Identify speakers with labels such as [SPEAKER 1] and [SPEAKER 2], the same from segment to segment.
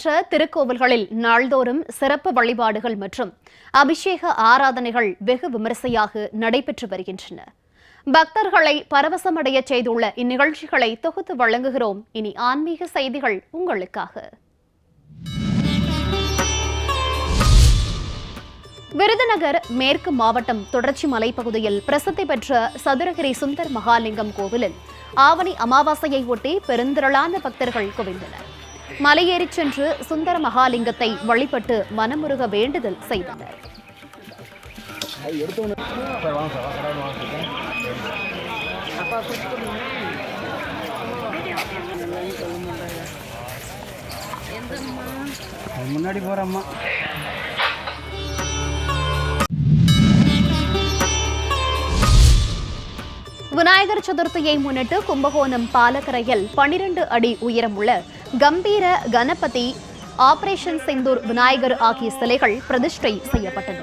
[SPEAKER 1] பெற்ற திருக்கோவில்களில் நாள்தோறும் சிறப்பு வழிபாடுகள் மற்றும் அபிஷேக ஆராதனைகள் வெகு விமரிசையாக நடைபெற்று வருகின்றன. பக்தர்களை பரவசமடைய செய்துள்ள இந்நிகழ்ச்சிகளை தொகுத்து வழங்குகிறோம். இனி ஆன்மீக செய்திகள் உங்களுக்காக. விருதுநகர் மேற்கு மாவட்டம் தொடர்ச்சி மலைப்பகுதியில் பிரசித்தி பெற்ற சதுரகிரி சுந்தர் மகாலிங்கம் கோவிலில் ஆவணி அமாவாசையை ஒட்டி பெருந்திரளான பக்தர்கள் குவிந்தனர். மலையேறிச் சென்று சுந்தர மகாலிங்கத்தை வழிபட்டு மனமுருக வேண்டுதல் செய்தனர்.
[SPEAKER 2] முன்னாடி போகிறம்மா
[SPEAKER 1] விநாயகர் சதுர்த்தியை முன்னிட்டு கும்பகோணம் பாலக்கரையில் பனிரெண்டு அடி உயரமுள்ள கம்பீர கணபதி ஆபரேஷன் செந்தூர் விநாயகர் ஆகிய சிலைகள் பிரதிஷ்டை செய்யப்பட்டன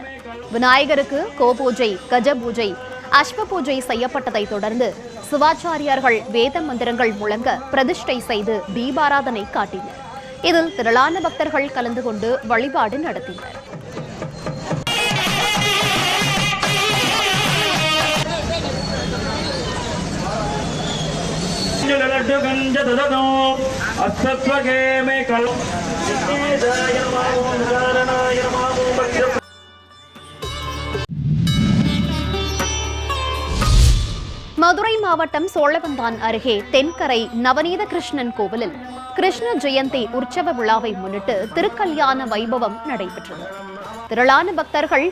[SPEAKER 1] விநாயகருக்கு கோபூஜை கஜ பூஜை அஸ்வ பூஜை செய்யப்பட்டதை தொடர்ந்து சிவாச்சாரியார்கள் வேத மந்திரங்கள் முழங்க பிரதிஷ்டை செய்து தீபாராதனை காட்டினர் இதில் திரளான பக்தர்கள் கலந்து கொண்டு வழிபாடு நடத்தினர்
[SPEAKER 3] लड्डु அஸ்தத்வகே
[SPEAKER 1] மதுரை மாவட்டம் சோழவந்தான் அருகே தென்கரை நவநீத கிருஷ்ணன் கோவிலில் கிருஷ்ண ஜெயந்தி உற்சவ விழாவை முன்னிட்டு திருக்கல்யாண வைபவம் நடைபெற்றது. திரளான பக்தர்கள்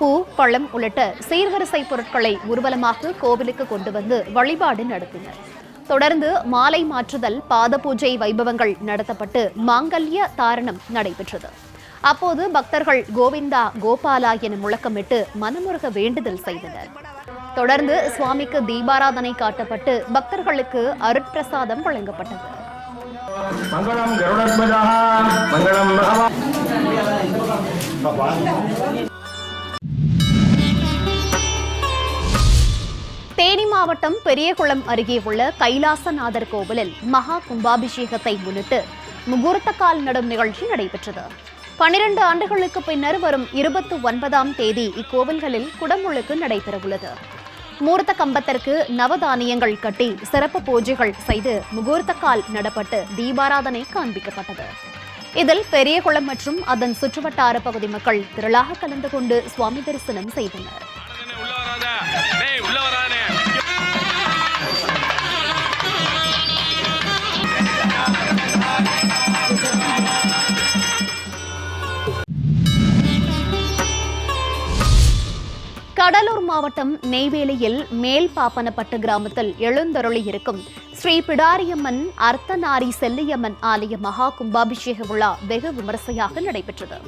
[SPEAKER 1] பூ பழம் உள்ளிட்ட சீர்வரிசை பொருட்களை ஊர்வலமாக கோவிலுக்கு கொண்டு வந்து வழிபாடு நடத்தினர். தொடர்ந்து மாலை மாற்றுதல் பாத பூஜை வைபவங்கள் நடத்தப்பட்டு மாங்கல்ய தாரணம் நடைபெற்றது. அப்போது பக்தர்கள் கோவிந்தா கோபாலா என முழக்கமிட்டு மனமுருக வேண்டுதல் செய்தனர். தொடர்ந்து சுவாமிக்கு தீபாராதனை காட்டப்பட்டு பக்தர்களுக்கு அருட்பிரசாதம் வழங்கப்பட்டது. மங்களம் மாவட்டம் பெரியகுளம் அருகே உள்ள கைலாசநாதர் கோவிலில் மகா கும்பாபிஷேகத்தை முன்னிட்டு முகூர்த்த கால் நடும் நிகழ்ச்சி நடைபெற்றது. பனிரெண்டு ஆண்டுகளுக்கு பின்னர் வரும் இருபத்தி ஒன்பதாம் தேதி இக்கோவில்களில் குடமுழுக்கு நடைபெறவுள்ளது. மூர்த்த கம்பத்திற்கு நவதானியங்கள் கட்டி சிறப்பு பூஜைகள் செய்து முகூர்த்த கால் நடப்பட்டு தீபாராதனை காண்பிக்கப்பட்டது. இதில் பெரியகுளம் மற்றும் அதன் சுற்றுவட்டார பகுதி மக்கள் திரளாக கலந்து கொண்டு சுவாமி தரிசனம் செய்தனர். கடலூர் மாவட்டம் நெய்வேலியில் மேல் பாப்பனப்பட்டு கிராமத்தில் எழுந்தருளி இருக்கும் ஸ்ரீ பிடாரியம்மன் அர்த்தநாரி செல்லியம்மன் ஆலய மகா கும்பாபிஷேக விழா வெகு விமரிசையாக நடைபெற்றது.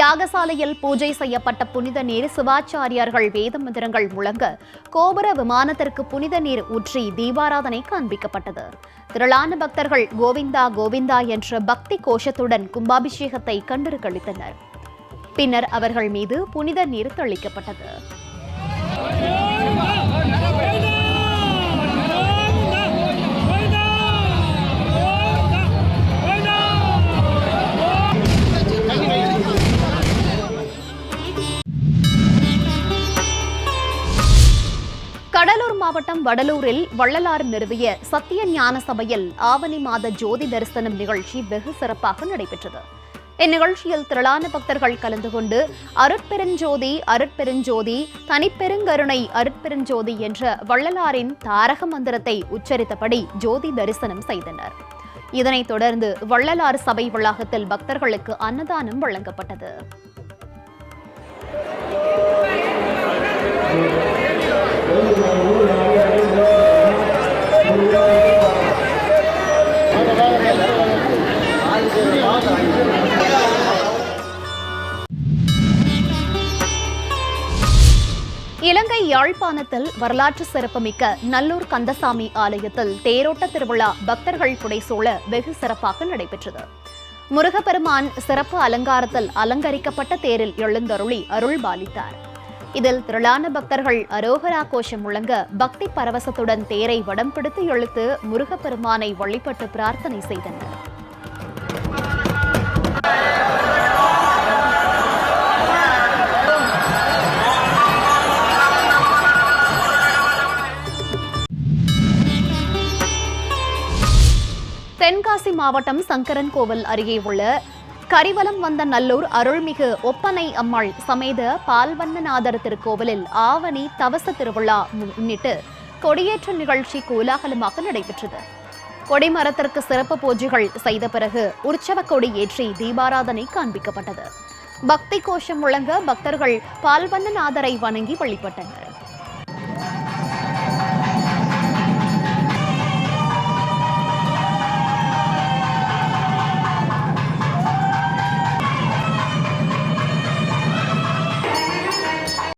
[SPEAKER 1] யாகசாலையில் பூஜை செய்யப்பட்ட புனித நீர் சிவாச்சாரியார்கள் வேத மந்திரங்கள் முழங்க கோபுர விமானத்திற்கு புனித நீர் ஊற்றி தீபாராதனை காண்பிக்கப்பட்டது. திரளான பக்தர்கள் கோவிந்தா கோவிந்தா என்ற பக்தி கோஷத்துடன் கும்பாபிஷேகத்தை கண்டு கழித்தனர் பின்னர் அவர்கள் மீது புனித நீர் தெளிக்கப்பட்டது. கடலூர் மாவட்டம் வடலூரில் வள்ளலார் நிறுவிய சத்திய ஞான சபையில் ஆவணி மாத ஜோதி தரிசனம் நிகழ்ச்சி வெகு சிறப்பாக நடைபெற்றது. இந்நிகழ்ச்சியில் திரளான பக்தர்கள் கலந்து கொண்டு அருட்பெருஞ்சோதி அருட்பெருஞ்சோதி தனிப்பெருங்கருணை அருட்பெருஞ்சோதி என்ற வள்ளலாரின் தாரக மந்திரத்தை உச்சரித்தபடி ஜோதி தரிசனம் செய்தனர். இதனைத் தொடர்ந்து வள்ளலார் சபை வளாகத்தில் பக்தர்களுக்கு அன்னதானம் வழங்கப்பட்டது. இலங்கை யாழ்ப்பாணத்தில் வரலாற்று சிறப்புமிக்க நல்லூர் கந்தசாமி ஆலயத்தில் தேரோட்ட திருவிழா பக்தர்கள் புடைசூழ வெகு சிறப்பாக நடைபெற்றது. முருகப்பெருமான் சிறப்பு அலங்காரத்தில் அலங்கரிக்கப்பட்ட தேரில் எழுந்தருளி அருள் பாலித்தார் இதில் திரளான பக்தர்கள் அரோகரா கோஷம் முழங்க பக்தி பரவசத்துடன் தேரை வடம் பிடித்து இழுத்து முருகப்பெருமானை வழிபட்டு பிரார்த்தனை செய்தனர். தென்காசி மாவட்டம் சங்கரன் கோவில் அருகே உள்ள கரிவலம் வந்த நல்லூர் அருள்மிகு ஒப்பனை அம்மாள் சமேத பால்வண்ணநாதர் திருக்கோவிலில் ஆவணி தவச திருவிழா முன்னிட்டு கொடியேற்ற நிகழ்ச்சி கோலாகலமாக நடைபெற்றது. கொடிமரத்திற்கு சிறப்பு பூஜைகள் செய்த பிறகு உற்சவ கொடி ஏற்றி தீபாராதனை காண்பிக்கப்பட்டது. பக்தி கோஷம் முழங்க பக்தர்கள் பால்வண்ணநாதரை வணங்கி வழிபட்டனர்.